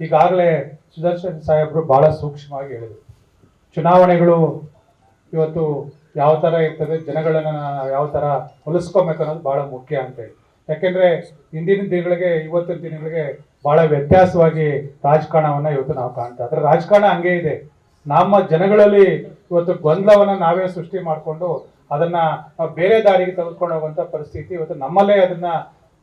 ಈಗಾಗಲೇ ಸುದರ್ಶನ್ ಸಾಹೇಬರು ಬಹಳ ಸೂಕ್ಷ್ಮವಾಗಿ ಹೇಳಿದರು. ಚುನಾವಣೆಗಳು ಇವತ್ತು ಯಾವ ಥರ ಇರ್ತದೆ ಜನಗಳನ್ನು ಯಾವ ಥರ ಹೊಲಿಸ್ಕೊಬೇಕು ಅನ್ನೋದು ಭಾಳ ಮುಖ್ಯ ಅಂತ ಹೇಳಿ. ಹಿಂದಿನ ದಿನಗಳಿಗೆ, ಇವತ್ತಿನ ದಿನಗಳಿಗೆ ಭಾಳ ವ್ಯತ್ಯಾಸವಾಗಿ ರಾಜಕಾರಣವನ್ನು ಇವತ್ತು ನಾವು ಕಾಣ್ತಾ ಆದರೆ ರಾಜಕಾರಣ ಹಂಗೆ ಇದೆ. ನಮ್ಮ ಜನಗಳಲ್ಲಿ ಇವತ್ತು ಗೊಂದಲವನ್ನು ನಾವೇ ಸೃಷ್ಟಿ ಮಾಡಿಕೊಂಡು ಅದನ್ನು ಬೇರೆ ದಾರಿಗೆ ತೆಗೆದುಕೊಂಡು ಹೋಗುವಂಥ ಪರಿಸ್ಥಿತಿ ಇವತ್ತು ನಮ್ಮಲ್ಲೇ ಅದನ್ನ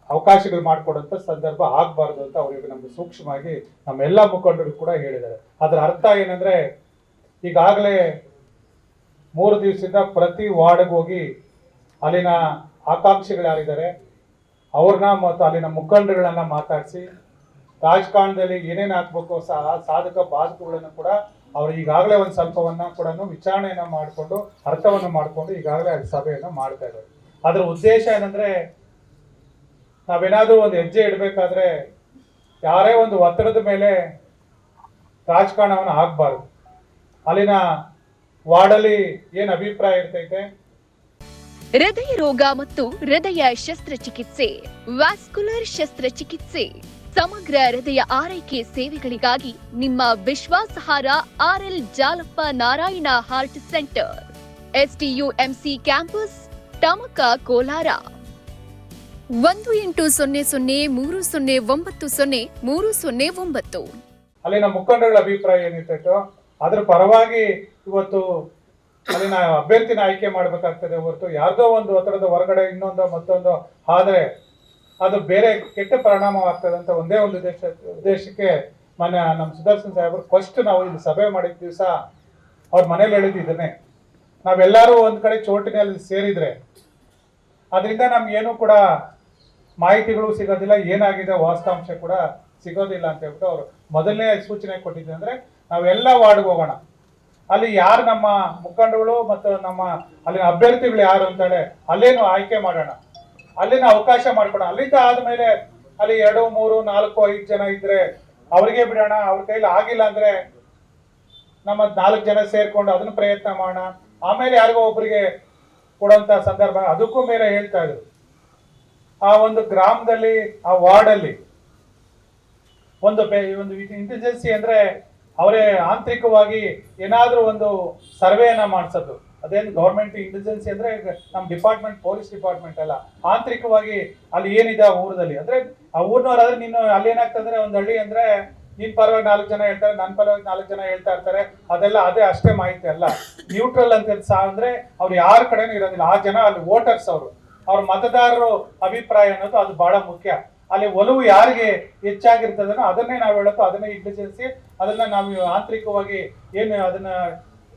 ಅವಕಾಶಗಳು ಮಾಡಿಕೊಡುವಂತ ಸಂದರ್ಭ ಆಗಬಾರ್ದು ಅಂತ ಅವರಿಗೆ ನಮ್ಗೆ ಸೂಕ್ಷ್ಮವಾಗಿ ನಮ್ಮೆಲ್ಲ ಮುಖಂಡರು ಕೂಡ ಹೇಳಿದ್ದಾರೆ. ಅದರ ಅರ್ಥ ಏನಂದ್ರೆ, ಈಗಾಗಲೇ ಮೂರು ದಿವಸದಿಂದ ಪ್ರತಿ ವಾರ್ಡ್ಗೆ ಹೋಗಿ ಅಲ್ಲಿನ ಆಕಾಂಕ್ಷಿಗಳು ಯಾರಿದ್ದಾರೆ, ಅವ್ರನ್ನ ಮತ್ತು ಅಲ್ಲಿನ ಮುಖಂಡರುಗಳನ್ನ ಮಾತಾಡಿಸಿ, ರಾಜಕಾರಣದಲ್ಲಿ ಏನೇನು ಹಾಕ್ಬೇಕು ಸಹ ಸಾಧಕ ಬಾಧಕಗಳನ್ನು ಕೂಡ ಅವ್ರು ಈಗಾಗಲೇ ಒಂದು ಸ್ವಲ್ಪವನ್ನ ಕೂಡ ವಿಚಾರಣೆಯನ್ನ ಮಾಡಿಕೊಂಡು, ಅರ್ಥವನ್ನು ಮಾಡಿಕೊಂಡು ಈಗಾಗಲೇ ಅಲ್ಲಿ ಸಭೆಯನ್ನು ಮಾಡ್ತಾ ಇದ್ದಾರೆ. ಅದರ ಉದ್ದೇಶ ಏನಂದ್ರೆ ನಾವೇನಾದ್ರೂ ಒಂದು ಹೆಜ್ಜೆ ಇಡಬೇಕಾದ್ರೆ ಯಾರೇ ಒಂದು ಒತ್ತಡದ ಮೇಲೆ ರಾಜಕಾರಣವನ್ನು ಹಾಕಬಾರ್ದು ಅಲ್ಲಿನ ವಾರ್ಡಲ್ಲಿ ಏನು ಅಭಿಪ್ರಾಯ ಇರ್ತೈತೆ? ಹೃದಯ ರೋಗ ಮತ್ತು ಹೃದಯ ಶಸ್ತ್ರಚಿಕಿತ್ಸೆ, ವ್ಯಾಸ್ಕುಲರ್ ಶಸ್ತ್ರಚಿಕಿತ್ಸೆ, ಸಮಗ್ರ ಹೃದಯ ಆರೈಕೆ ಸೇವೆಗಳಿಗಾಗಿ ನಿಮ್ಮ ವಿಶ್ವಾಸಾರ್ಹ RL Jalappa Narayana heart centre STUMC campus Tamaka Kolar. ಒಂದು ಎಂಟು ಸೊನ್ನೆ ಸೊನ್ನೆ ಮೂರು ಸೊನ್ನೆ ಒಂಬತ್ತು ಸೊನ್ನೆ ಮೂರು ಸೊನ್ನೆ ಒಂಬತ್ತು. ಅಲ್ಲಿನ ಮುಖಂಡಗಳ ಅಭಿಪ್ರಾಯ ಏನಿರ್ತೈತೆ ಅದ್ರ ಪರವಾಗಿ ಇವತ್ತು ಅಲ್ಲಿನ ಅಭ್ಯರ್ಥಿನ ಆಯ್ಕೆ ಮಾಡಬೇಕಾಗ್ತದೆ ಹೊರತು ಯಾರ್ದೋ ಒಂದು ಒತ್ತಡದ ಹೊರಗಡೆ ಇನ್ನೊಂದು ಮತ್ತೊಂದು, ಆದ್ರೆ ಅದು ಬೇರೆ ಕೆಟ್ಟ ಪರಿಣಾಮವಾಗ್ತದೆ ಅಂತ ಒಂದೇ ಒಂದು ಉದ್ದೇಶ, ಉದ್ದೇಶಕ್ಕೆ ಮನೆ ನಮ್ಮ ಸುದರ್ಶನ್ ಸಾಹೇಬರು ಫಸ್ಟ್ ನಾವು ಇಲ್ಲಿ ಸಭೆ ಮಾಡಿದ ದಿವಸ ಅವ್ರ ಮನೇಲಿ ಹೇಳಿದ್ದು ನಾವೆಲ್ಲರೂ ಒಂದು ಕಡೆ ಚೋಟಿನಲ್ಲಿ ಸೇರಿದ್ರೆ ಅದರಿಂದ ನಮ್ಗೇನು ಕೂಡ ಮಾಹಿತಿಗಳು ಸಿಗೋದಿಲ್ಲ, ಏನಾಗಿದೆ, ವಾಸ್ತವಾಂಶ ಕೂಡ ಸಿಗೋದಿಲ್ಲ ಅಂತ ಹೇಳ್ಬಿಟ್ಟು ಅವರು ಮೊದಲನೇ ಸೂಚನೆ ಕೊಟ್ಟಿದ್ದೆ ಅಂದ್ರೆ ನಾವೆಲ್ಲ ವಾರ್ಡ್ಗೆ ಹೋಗೋಣ. ಅಲ್ಲಿ ಯಾರು ನಮ್ಮ ಮುಖಂಡಗಳು ಮತ್ತು ನಮ್ಮ ಅಲ್ಲಿನ ಅಭ್ಯರ್ಥಿಗಳು ಯಾರು ಅಂತೇಳಿ ಅಲ್ಲೇನು ಆಯ್ಕೆ ಮಾಡೋಣ. ಅಲ್ಲಿನ ಅವಕಾಶ ಮಾಡ್ಕೊಡೋಣ. ಅಲ್ಲಿಂದ ಆದಮೇಲೆ ಅಲ್ಲಿ ಎರಡು, ಮೂರು, ನಾಲ್ಕು, ಐದು ಜನ ಇದ್ರೆ ಅವ್ರಿಗೆ ಬಿಡೋಣ, ಅವ್ರ ಕೈಲಿ ಆಗಿಲ್ಲ ಅಂದ್ರೆ ನಮ್ಮ ನಾಲ್ಕು ಜನ ಸೇರ್ಕೊಂಡು ಅದನ್ನ ಪ್ರಯತ್ನ ಮಾಡೋಣ. ಆಮೇಲೆ ಯಾರಿಗೋ ಒಬ್ಬರಿಗೆ ಕೊಡುವಂತ ಸಂದರ್ಭ, ಅದಕ್ಕೂ ಮೇಲೆ ಹೇಳ್ತಾ ಇದ್ರು. ಆ ಒಂದು ಗ್ರಾಮದಲ್ಲಿ, ಆ ವಾರ್ಡಲ್ಲಿ ಒಂದು ಒಂದು ಇಂಟೆಲಿಜೆನ್ಸಿ ಅಂದ್ರೆ ಅವರೇ ಆಂತರಿಕವಾಗಿ ಏನಾದರೂ ಒಂದು ಸರ್ವೆಯನ್ನ ಮಾಡಿಸೋದು. ಅದೇನು ಗೌರ್ಮೆಂಟ್ ಇಂಟೆಲಿಜೆನ್ಸಿ ಅಂದ್ರೆ ನಮ್ಮ ಡಿಪಾರ್ಟ್ಮೆಂಟ್ ಪೊಲೀಸ್ ಡಿಪಾರ್ಟ್ಮೆಂಟ್ ಅಲ್ಲ ಆಂತರಿಕವಾಗಿ ಅಲ್ಲಿ ಏನಿದೆ ಆ ಊರಲ್ಲಿ ಅಂದ್ರೆ ಆ ಊರ್ನವ್ರಾದ್ರೆ ನೀನು ಅಲ್ಲಿ ಏನಾಗ್ತಂದ್ರೆ ಒಂದು ಹಳ್ಳಿ ಅಂದ್ರೆ ನಿನ್ನ ಪರವಾಗಿ ನಾಲ್ಕು ಜನ ಹೇಳ್ತಾರೆ ನನ್ನ ಪರವಾಗಿ ನಾಲ್ಕು ಜನ ಹೇಳ್ತಾ ಇರ್ತಾರೆ. ಅದೆಲ್ಲ ಅದೇ ಅಷ್ಟೇ ಮಾಹಿತಿ ಅಲ್ಲ. ನ್ಯೂಟ್ರಲ್ ಅಂತ ಸಹ ಅಂದರೆ ಅವ್ರು ಯಾರ ಕಡೆನೂ ಇರೋದಿಲ್ಲ. ಆ ಜನ ಅಲ್ಲಿ ವೋಟರ್ಸ್ ಅವರು. ಅವ್ರ ಮತದಾರರು ಅಭಿಪ್ರಾಯ ಅನ್ನೋದು ಅದು ಬಹಳ ಮುಖ್ಯ. ಅಲ್ಲಿ ಒಲವು ಯಾರಿಗೆ ಹೆಚ್ಚಾಗಿರ್ತದನೋ ಅದನ್ನೇ ನಾವು ಹೇಳೋದು, ಅದನ್ನೇ ಇಂಟೆಲಿಜೆನ್ಸಿ ಅದನ್ನ ನಾವು ಆಂತರಿಕವಾಗಿ ಏನು ಅದನ್ನ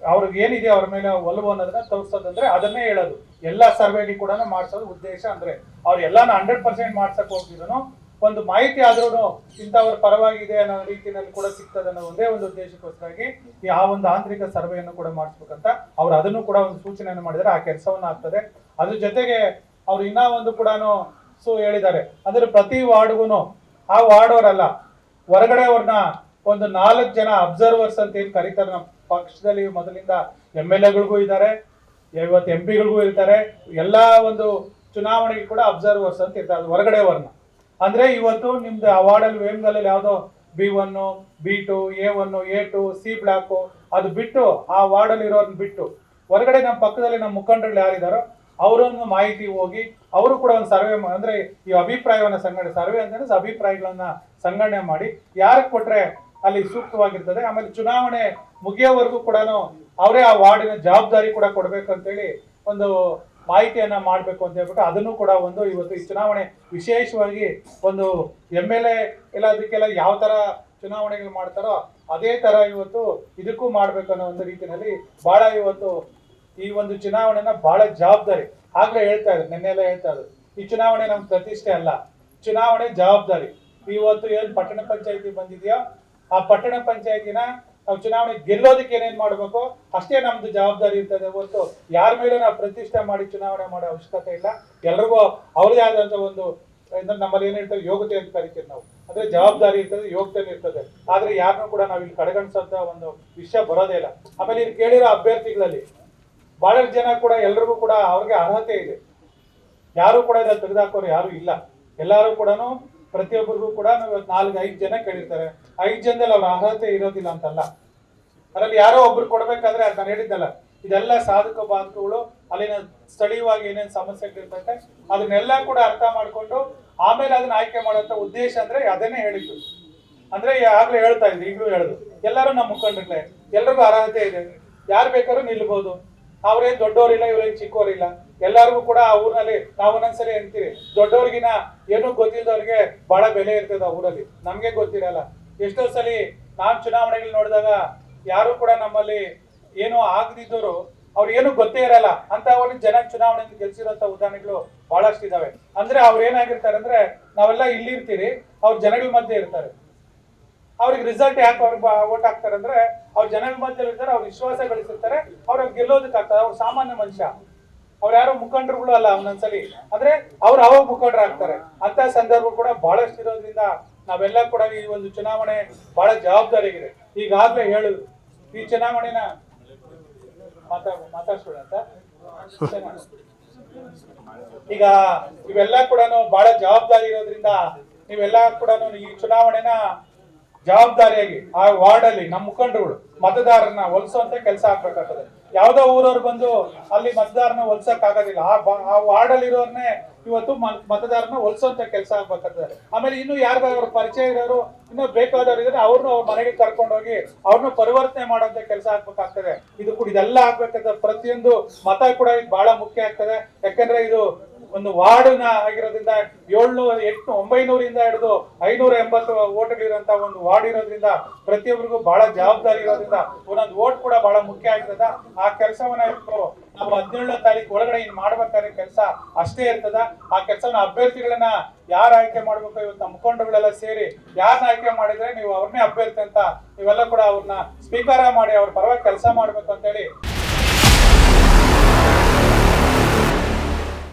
ಅವ್ರಿಗೆ ಏನಿದೆ ಅವ್ರ ಮೇಲೆ ಒಲವು ಅನ್ನೋದನ್ನ ತೋರಿಸೋದಂದ್ರೆ ಅದನ್ನೇ ಹೇಳೋದು. ಎಲ್ಲ ಸರ್ವೆಗೆ ಕೂಡ ಮಾಡಿಸೋದು ಉದ್ದೇಶ ಅಂದ್ರೆ ಅವ್ರು ಎಲ್ಲಾನು ಹಂಡ್ರೆಡ್ ಪರ್ಸೆಂಟ್ ಮಾಡ್ಸಕ್ ಹೋಗ್ತಿದ್ರು ಒಂದು ಮಾಹಿತಿ ಆದ್ರೂ ಇಂಥವ್ರ ಪರವಾಗಿದೆ ಅನ್ನೋ ರೀತಿಯಲ್ಲಿ ಕೂಡ ಸಿಗ್ತದೆ ಅನ್ನೋ ಒಂದೇ ಒಂದು ಉದ್ದೇಶಕ್ಕೋಸ್ಕರಾಗಿ ಆ ಒಂದು ಆಂತರಿಕ ಸರ್ವೆಯನ್ನು ಕೂಡ ಮಾಡಿಸ್ಬೇಕಂತ ಅವ್ರು ಅದನ್ನು ಕೂಡ ಒಂದು ಸೂಚನೆಯನ್ನು ಮಾಡಿದರೆ ಆ ಕೆಲಸವನ್ನ ಆಗ್ತದೆ ಅದ್ರ ಜೊತೆಗೆ ಅವ್ರು ಇನ್ನೂ ಒಂದು ಕೂಡ ಸೊ ಹೇಳಿದ್ದಾರೆ. ಅಂದ್ರೆ ಪ್ರತಿ ವಾರ್ಡ್ಗೂ ಆ ವಾರ್ಡ್ ಅವರಲ್ಲ ಹೊರಗಡೆ ಅವ್ರನ್ನ ಒಂದು ನಾಲ್ಕು ಜನ ಅಬ್ಸರ್ವರ್ಸ್ ಅಂತ ಏನು ಕರೀತಾರೆ ನಮ್ಮ ಪಕ್ಷದಲ್ಲಿ ಮೊದಲಿಂದ ಎಂ ಎಲ್ ಎಗಳಿಗೂ ಇದ್ದಾರೆ, ಇವತ್ತು ಎಂ ಪಿಗಳಿಗೂ ಇರ್ತಾರೆ, ಎಲ್ಲ ಒಂದು ಚುನಾವಣೆಗೆ ಕೂಡ ಅಬ್ಸರ್ವರ್ಸ್ ಅಂತ ಇರ್ತಾರೆ, ಅದು ಹೊರಗಡೆ ಅವ್ರನ್ನ. ಅಂದ್ರೆ ಇವತ್ತು ನಿಮ್ದು ಆ ವಾರ್ಡಲ್ಲಿ ವೇಮ್ಗಲ್ಲಲ್ಲಿ ಯಾವ್ದೋ B one, B two, A one, A two, C block, ಅದು ಬಿಟ್ಟು ಆ ವಾರ್ಡಲ್ಲಿ ಇರೋರನ್ನ ಬಿಟ್ಟು, ಹೊರಗಡೆ ನಮ್ಮ ಪಕ್ಕದಲ್ಲಿ ನಮ್ಮ ಮುಖಂಡರುಗಳು ಯಾರಿದಾರೋ ಅವರೊಂದು ಮಾಹಿತಿ ಹೋಗಿ ಅವರು ಕೂಡ ಒಂದು ಸರ್ವೆ ಅಂದ್ರೆ ಈ ಅಭಿಪ್ರಾಯವನ್ನ ಸಂಘಟನೆ ಸರ್ವೆ ಅಂತಂದ್ರೆ ಅಭಿಪ್ರಾಯಗಳನ್ನ ಸಂಗ್ರಹಣೆ ಮಾಡಿ ಯಾರಿಗೆ ಕೊಟ್ರೆ ಅಲ್ಲಿ ಸೂಕ್ತವಾಗಿರ್ತದೆ. ಆಮೇಲೆ ಚುನಾವಣೆ ಮುಗಿಯೋವರೆಗೂ ಕೂಡ ಅವರೇ ಆ ವಾರ್ಡಿನ ಜವಾಬ್ದಾರಿ ಕೂಡ ಕೊಡ್ಬೇಕು ಅಂತೇಳಿ ಒಂದು ಮಾಹಿತಿಯನ್ನ ಮಾಡಬೇಕು ಅಂತ ಹೇಳ್ಬಿಟ್ಟು ಅದನ್ನು ಕೂಡ ಒಂದು ಇವತ್ತು ಈ ಚುನಾವಣೆ ವಿಶೇಷವಾಗಿ ಒಂದು ಎಂ ಎಲ್ ಎ ಎಲ್ಲ ಅದಕ್ಕೆಲ್ಲ ಯಾವ ತರ ಚುನಾವಣೆಗಳು ಮಾಡ್ತಾರೋ ಅದೇ ತರ ಇವತ್ತು ಇದಕ್ಕೂ ಮಾಡ್ಬೇಕು ಅನ್ನೋ ಒಂದು ರೀತಿಯಲ್ಲಿ ಬಹಳ ಇವತ್ತು ಈ ಒಂದು ಚುನಾವಣೆನ ಬಹಳ ಜವಾಬ್ದಾರಿ. ಆಗ್ಲೇ ಹೇಳ್ತಾ ಇದ್ರು ನಿನ್ನೆಲ್ಲ ಹೇಳ್ತಾ ಇದ್ರು. ಈ ಚುನಾವಣೆ ನಮ್ ಪ್ರತಿಷ್ಠೆ ಅಲ್ಲ. ಚುನಾವಣೆ ಜವಾಬ್ದಾರಿ. ಇವತ್ತು ಏನ್ ಪಟ್ಟಣ ಪಂಚಾಯತಿ ಬಂದಿದೆಯೋ, ಆ ಪಟ್ಟಣ ಪಂಚಾಯತಿನ ನಾವು ಚುನಾವಣೆ ಗೆಲ್ಲೋದಕ್ಕೆ ಏನೇನ್ ಮಾಡ್ಬೇಕು, ಅಷ್ಟೇ ನಮ್ದು ಜವಾಬ್ದಾರಿ ಇರ್ತದೆ ಹೊರತು ಯಾರ ಮೇಲೆ ನಾವು ಪ್ರತಿಷ್ಠೆ ಮಾಡಿ ಚುನಾವಣೆ ಮಾಡೋ ಅವಶ್ಯಕತೆ ಇಲ್ಲ. ಎಲ್ರಿಗೂ ಅವ್ರದೇ ಆದಂತ ಒಂದು ನಮ್ಮಲ್ಲಿ ಏನ್ ಹೇಳ್ತೇವೆ, ಯೋಗ್ಯತೆ ಅಂತ ಕರಿತೀವಿ ನಾವು. ಅಂದ್ರೆ ಜವಾಬ್ದಾರಿ ಇರ್ತದೆ ಯೋಗ್ಯತೆ ಇರ್ತದೆ. ಆದ್ರೆ ಯಾರನ್ನೂ ಕೂಡ ನಾವು ಇಲ್ಲಿ ಕಡೆಗಣಿಸೋಂತ ಒಂದು ವಿಷಯ ಬರೋದೇ ಇಲ್ಲ. ಆಮೇಲೆ ಇಲ್ಲಿ ಕೇಳಿರೋ ಅಭ್ಯರ್ಥಿಗಳಲ್ಲಿ ಬಹಳಷ್ಟು ಜನ ಕೂಡ ಎಲ್ರಿಗೂ ಕೂಡ ಅವ್ರಿಗೆ ಅರ್ಹತೆ ಇದೆ. ಯಾರು ಕೂಡ ಇದನ್ನು ತೆಗೆದಾಕೋರು ಯಾರು ಇಲ್ಲ. ಎಲ್ಲರೂ ಕೂಡ ಪ್ರತಿಯೊಬ್ಬರಿಗೂ ಕೂಡ ನಾಲ್ಕು, ಐದು ಜನ ಕೇಳಿರ್ತಾರೆ. ಐದು ಜನದಲ್ಲಿ ಅವ್ರ ಅರ್ಹತೆ ಇರೋದಿಲ್ಲ ಅಂತಲ್ಲ. ಅದರಲ್ಲಿ ಯಾರೋ ಒಬ್ರು ಕೊಡ್ಬೇಕಾದ್ರೆ ಅದ್ ನಾನು ಹೇಳಿದ್ದಲ್ಲ, ಇದೆಲ್ಲ ಸಾಧಕ ಬಾಧಕಗಳು, ಅಲ್ಲಿನ ಸ್ಥಳೀಯವಾಗಿ ಏನೇನು ಸಮಸ್ಯೆಗಳಿರ್ತೈತೆ ಅದನ್ನೆಲ್ಲ ಕೂಡ ಅರ್ಥ ಮಾಡ್ಕೊಂಡು ಆಮೇಲೆ ಅದನ್ನ ಆಯ್ಕೆ ಮಾಡುವಂತ ಉದ್ದೇಶ ಅಂದ್ರೆ ಅದನ್ನೇ ಹೇಳಿದ್ದು. ಅಂದ್ರೆ ಆಗ್ಲೇ ಹೇಳ್ತಾ ಇದ್ದೀವಿ ಈಗಲೂ ಹೇಳುದು. ಎಲ್ಲರೂ ನಮ್ಮ ಮುಖಂಡ್ರಲ್ಲೇ, ಎಲ್ರಿಗೂ ಅರ್ಹತೆ ಇದೆ. ಯಾರು ಬೇಕಾದ್ರೂ ನಿಲ್ಬಹುದು ಅವ್ರೇನ್ ದೊಡ್ಡವರಿಲ್ಲ, ಇವ್ರೇನ್ ಚಿಕ್ಕವರಿಲ್ಲ ಎಲ್ಲರಿಗೂ ಕೂಡ ಆ ಊರಿನಲ್ಲಿ ನಾವು ಒಂದೊಂದ್ಸರಿ ಹೇಳ್ತೀವಿ ದೊಡ್ಡವ್ರಿಗಿನ ಏನೂ ಗೊತ್ತಿಲ್ಲದವ್ರಿಗೆ ಬಹಳ ಬೆಲೆ ಇರ್ತದೆ ಆ ಊರಲ್ಲಿ. ನಮ್ಗೆ ಗೊತ್ತಿರಲ್ಲ. ಎಷ್ಟೋ ಸಲಿ ನಾನ್ ಚುನಾವಣೆಗಳು ನೋಡಿದಾಗ ಯಾರು ಕೂಡ ನಮ್ಮಲ್ಲಿ ಏನು ಆಗದಿದ್ದವರು ಅವ್ರು ಏನು ಗೊತ್ತೇ ಇರಲ್ಲ. ಅಂತ ಅವ್ರ ಜನ ಚುನಾವಣೆಯಿಂದ ಗೆಲ್ಸಿರೋಂತ ಉದಾಹರಣೆಗಳು ಬಹಳಷ್ಟು ಇದಾವೆ ಅಂದ್ರೆ ಅವ್ರು ಏನಾಗಿರ್ತಾರೆ ಅಂದ್ರೆ ನಾವೆಲ್ಲ ಇಲ್ಲಿರ್ತೀರಿ, ಅವ್ರ ಜನಗಳ ಮಧ್ಯೆ ಇರ್ತಾರೆ. ಅವ್ರಿಗೆ ರಿಸಲ್ಟ್ ಯಾಕೆ ಅವ್ರಿಗೆ ಓಟ್ ಹಾಕ್ತಾರೆ ಅಂದ್ರೆ ಅವ್ರು ಮಧ್ಯದಲ್ಲಿ ಇರ್ತಾರೆ, ಅವ್ರು ವಿಶ್ವಾಸ ಗಳಿಸಿರ್ತಾರೆ ಅವ್ರಿಗೆ ಗೆಲ್ಲೋದಕ್ಕೆ ಆಗ್ತದೆ, ಅವ್ರು ಸಾಮಾನ್ಯ ಮನುಷ್ಯ. ಅವ್ರು ಯಾರೋ ಮುಖಂಡರುಗಳು ಅಲ್ಲ ಒಂದೊಂದ್ಸಲಿ. ಅಂದ್ರೆ ಅವ್ರು ಅವಾಗ ಮುಖಂಡರು ಆಗ್ತಾರೆ. ಅಂತ ಸಂದರ್ಭ ಕೂಡ ಬಹಳಷ್ಟು ಇರೋದ್ರಿಂದ ನಾವೆಲ್ಲ ಕೂಡ ಈ ಒಂದು ಚುನಾವಣೆ ಬಹಳ ಜವಾಬ್ದಾರಿಯಾಗಿದೆ. ಈಗಾಗ್ಲೇ ಹೇಳುದು ಈ ಚುನಾವಣೆನ ಮಾತಾ ಅಂತ. ಈಗ ಇವೆಲ್ಲ ಕೂಡ ಬಹಳ ಜವಾಬ್ದಾರಿ ಇರೋದ್ರಿಂದ ನೀವೆಲ್ಲ ಕೂಡ ಈ ಚುನಾವಣೆನ ಜವಾಬ್ದಾರಿಯಾಗಿ ಆ ವಾರ್ಡ್ ಅಲ್ಲಿ ನಮ್ಮ ಮುಖಂಡರುಗಳು ಮತದಾರರನ್ನ ಒಲಿಸುವಂತ ಕೆಲಸ ಆಗ್ಬೇಕಾಗ್ತದೆ. ಯಾವ್ದೋ ಊರವ್ರು ಬಂದು ಅಲ್ಲಿ ಮತದಾರನ ಒಲ್ಸಕ್ ಆಗೋದಿಲ್ಲ ಆ ಆ ವಾರ್ಡ್ ಇರೋರ್ನೇ ಇವತ್ತು ಮತದಾರನ ಒಲಿಸುವಂತ ಕೆಲಸ ಆಗ್ಬೇಕಾಗ್ತದೆ. ಆಮೇಲೆ ಇನ್ನು ಯಾರ್ದಾದ್ರು ಪರಿಚಯ ಇರೋರು ಇನ್ನೂ ಬೇಕಾದವ್ರು ಇದ್ರೆ ಅವ್ರನ್ನ ಅವ್ರ ಮನೆಗೆ ಕರ್ಕೊಂಡೋಗಿ ಅವ್ರನ್ನ ಪರಿವರ್ತನೆ ಮಾಡೋದೇ ಕೆಲಸ ಆಗ್ಬೇಕಾಗ್ತದೆ. ಇದು ಕೂಡ ಇದೆಲ್ಲ ಆಗ್ಬೇಕಾದ್ರೆ ಪ್ರತಿಯೊಂದು ಮತ ಕೂಡ ಇದು ಬಹಳ ಮುಖ್ಯ ಆಗ್ತದೆ. ಯಾಕಂದ್ರೆ ಇದು ಒಂದು ವಾರ್ಡ್ನ ಆಗಿರೋದ್ರಿಂದ ಏಳ್ನೂರ ಎಂಟು ಒಂಬೈನೂರಿಂದ ಹಿಡಿದು ಐನೂರ ಎಂಬತ್ತು ಓಟ್ಗಳಿರುವಂತ ಒಂದು ವಾರ್ಡ್ ಇರೋದ್ರಿಂದ ಪ್ರತಿಯೊಬ್ಬರಿಗೂ ಬಹಳ ಜವಾಬ್ದಾರಿ ಇರೋದ್ರಿಂದ ಒಂದೊಂದು ಓಟ್ ಕೂಡ ಬಹಳ ಮುಖ್ಯ ಆಗ್ತದ ಆ ಕೆಲಸವನ್ನ ಇಟ್ಟು ನಾವು ಹದಿನೇಳನೇ ತಾರೀಕು ಒಳಗಡೆ ಇನ್ ಮಾಡ್ಬೇಕಾದ್ರೆ ಕೆಲಸ ಅಷ್ಟೇ ಇರ್ತದ. ಆ ಕೆಲಸವನ್ನ ಅಭ್ಯರ್ಥಿಗಳನ್ನ ಯಾರು ಆಯ್ಕೆ ಮಾಡಬೇಕು ಇವತ್ತು ನಮ್ಮ ಮುಖಂಡರುಗಳೆಲ್ಲ ಸೇರಿ ಯಾರನ್ನ ಆಯ್ಕೆ ಮಾಡಿದ್ರೆ ನೀವು ಅವ್ರನ್ನೇ ಅಭ್ಯರ್ಥಿ ಅಂತ ನೀವೆಲ್ಲ ಕೂಡ ಅವ್ರನ್ನ ಸ್ವೀಕಾರ ಮಾಡಿ ಅವ್ರ ಪರವಾಗಿ ಕೆಲಸ ಮಾಡ್ಬೇಕು ಅಂತೇಳಿ